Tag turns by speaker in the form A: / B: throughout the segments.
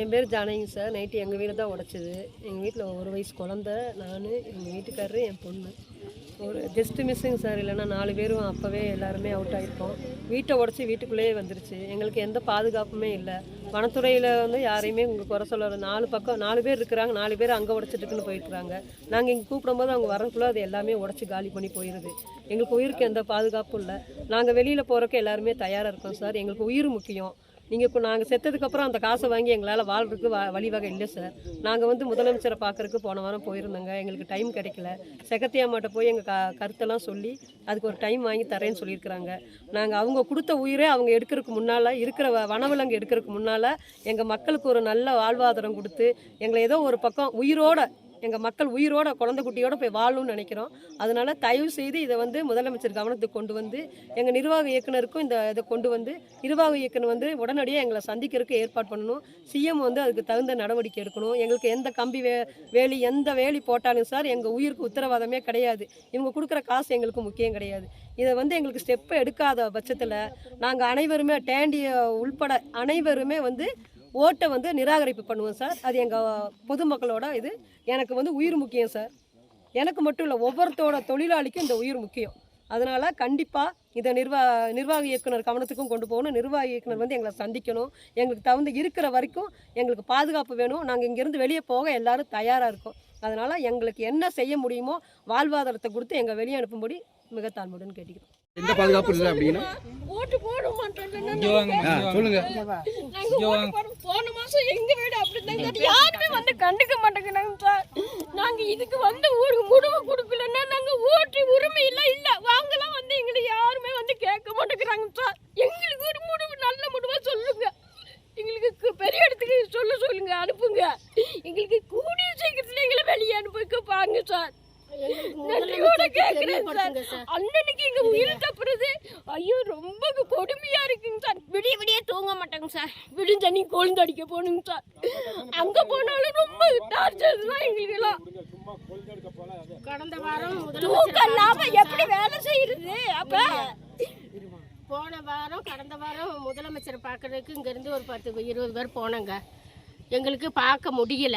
A: என் பேர் ஜானகிங்க sir. Night எங்கள் வீடு தான் உடச்சிது. எங்கள் வீட்டில் ஒரு வயசு குழந்த நான் எங்கள் வீட்டுக்காரரு என் பொண்ணு. ஒரு ஜஸ்ட் மிஸ்ஸுங்க சார். இல்லைன்னா நாலு பேரும் அப்போவே எல்லாருமே அவுட் ஆகிருப்போம் வீட்டை உடச்சி வீட்டுக்குள்ளேயே வந்துருச்சு. எங்களுக்கு எந்த பாதுகாப்புமே இல்லை. வனத்துறையில் வந்து யாரையுமே உங்களுக்கு குறை சொல்ல நாலு பக்கம் நாலு பேர் இருக்கிறாங்க. நாலு பேர் அங்கே உடச்சிட்டுக்குன்னு போயிருக்கிறாங்க. நாங்கள் இங்கே கூப்பிடும்போது அவங்க வரக்குள்ளே அது எல்லாமே உடச்சி காலி பண்ணி போயிடுது எங்களுக்கு உயிருக்கு எந்த பாதுகாப்பும் இல்லை. நாங்கள் வெளியில் போகிறக்கு எல்லாருமே தயாராக இருக்கோம் சார். எங்களுக்கு உயிர் முக்கியம். நீங்கள் இப்போ நாங்கள் செத்ததுக்கப்புறம் அந்த காசை வாங்கி எங்களால் வாழ்றதுக்கு வ வழிவகை இல்லை சார் நாங்கள் வந்து முதலமைச்சரை பார்க்குறதுக்கு போன வாரம் போயிருந்தோங்க. எங்களுக்கு டைம் கிடைக்கல. செகத்தியாமாட்ட போய் எங்கள் க கருத்தெல்லாம் சொல்லி அதுக்கு ஒரு டைம் வாங்கி தரேன்னு சொல்லியிருக்கிறாங்க. நாங்கள் அவங்க கொடுத்த உயிரே அவங்க எடுக்கிறதுக்கு முன்னால் இருக்கிற வ- வனவிலங்கு எடுக்கிறதுக்கு முன்னால் எங்கள் மக்களுக்கு ஒரு நல்ல வாழ்வாதாரம் கொடுத்து எங்களை ஏதோ ஒரு பக்கம் உயிரோட எங்கள் மக்கள் உயிரோட குழந்தை குட்டியோட போய் வாழணும்னு நினைக்கிறோம். அதனால தயவு செய்து இதை வந்து முதலமைச்சர் கவனத்துக்கு கொண்டு வந்து எங்கள் நிர்வாக இயக்குனருக்கும் இந்த இதை கொண்டு வந்து நிர்வாக இயக்குனர் வந்து உடனடியாக எங்களை சந்திக்கிறதுக்கு ஏற்பாடு பண்ணணும். சிஎம் வந்து அதுக்கு தகுந்த நடவடிக்கை எடுக்கணும். எங்களுக்கு எந்த கம்பி வே வேலி எந்த வேலி போட்டாலும் சார் எங்கள் உயிருக்கு உத்தரவாதமே கிடையாது. இவங்க கொடுக்குற காசு எங்களுக்கு முக்கியம் கிடையாது. இதை வந்து எங்களுக்கு ஸ்டெப்பை எடுக்காத பட்சத்தில் நாங்கள் அனைவருமே டேண்டிய உள்பட அனைவருமே வந்து ஓட்டை வந்து நிராகரிப்பு பண்ணுவோம் சார். அது எங்கள் பொதுமக்களோட இது. எனக்கு வந்து உயிர் முக்கியம் சார். எனக்கு மட்டும் இல்லை ஒவ்வொருத்தோட தொழிலாளிக்கும் இந்த உயிர் முக்கியம். அதனால் கண்டிப்பாக இதை நிர்வா நிர்வாக இயக்குனர் கவனத்துக்கும் கொண்டு போகணும். நிர்வாக இயக்குனர் வந்து எங்களை சந்திக்கணும். எங்களுக்கு தகுந்த இருக்கிற வரைக்கும் எங்களுக்கு பாதுகாப்பு வேணும். நாங்கள் இங்கேருந்து வெளியே போக எல்லாரும் தயாராக இருக்கோம். அதனால் எங்களுக்கு என்ன செய்ய முடியுமோ வாழ்வாதாரத்தை கொடுத்து எங்கள் வெளியே அனுப்பும்படி மிக தாழ்மையுடன் கேட்டுக்கிறோம்.
B: எந்த பாதுகாப்பு இல்லை அப்படின்னா? சொல்லுங்க
C: நாங்க ஓட்டு போட போன மாசம் எங்க வீடு அப்படிதாங்க அது யாருமே வந்து கண்டுக்க மாட்டேங்கிறாங்க சார் நாங்க இதுக்கு வந்து ஒரு முடிவு கொடுக்கலன்னா நாங்க ஓட்டு உரிமை இல்ல இல்ல. வாங்கலாம் வந்து எங்களை யாருமே வந்து கேட்க மாட்டேங்கிறாங்க சார் எங்களுக்கு ஒரு முடிவு நல்ல முடிவா சொல்லுங்க. எங்களுக்கு பெரிய இடத்துக்கு சொல்ல சொல்லுங்க அனுப்புங்க. எங்களுக்கு கூடிய சீக்கிரத்துல எங்களை வெளியே அனுப்பிக்க பாருங்க சார். அண்ணனுக்கு எங்க உயிர் தப்புறது ஐயோ ரொம்ப கொடுமையா இருக்குங்க சார். விடிய விடிய தூங்க மாட்டாங்க சார். விடிஞ்ச நீ கொழுந்து அடிக்க போகணுங்க சார். அங்க போனாலும் ரொம்ப டார்ச்சர் தான் எங்களுக்கு எல்லாம்
D: கடந்த வாரம்
C: தூக்கம் இல்லாம எப்படி வேலை செய்யறது? அப்ப
D: போன வாரம் கடந்த வாரம் முதலமைச்சர் பார்க்கறதுக்கு இங்கேருந்து ஒரு பத்து இருபது பேர் போனாங்க. எங்களுக்கு பார்க்க முடியல.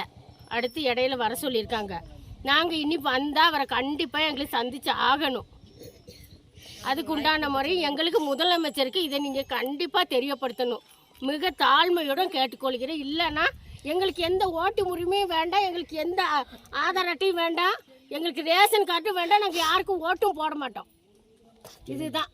D: அடுத்து இடையில வர சொல்லியிருக்காங்க. நாங்கள் இனி வந்தால் அவரை கண்டிப்பாக எங்களுக்கு சந்திச்சு ஆகணும். அதுக்கு உண்டான முறை எங்களுக்கு முதலமைச்சருக்கு இதை நீங்கள் கண்டிப்பாக தெரியப்படுத்தணும். மிக தாழ்மையுடன் கேட்டுக்கொள்கிறேன். இல்லைன்னா எங்களுக்கு எந்த ஓட்டு உரிமையும் வேண்டாம் எங்களுக்கு எந்த ஆதார் அட்டையும் வேண்டாம் எங்களுக்கு ரேஷன் கார்டும் வேண்டாம் நாங்கள் யாருக்கும் ஓட்டும் போட மாட்டோம். இதுதான்.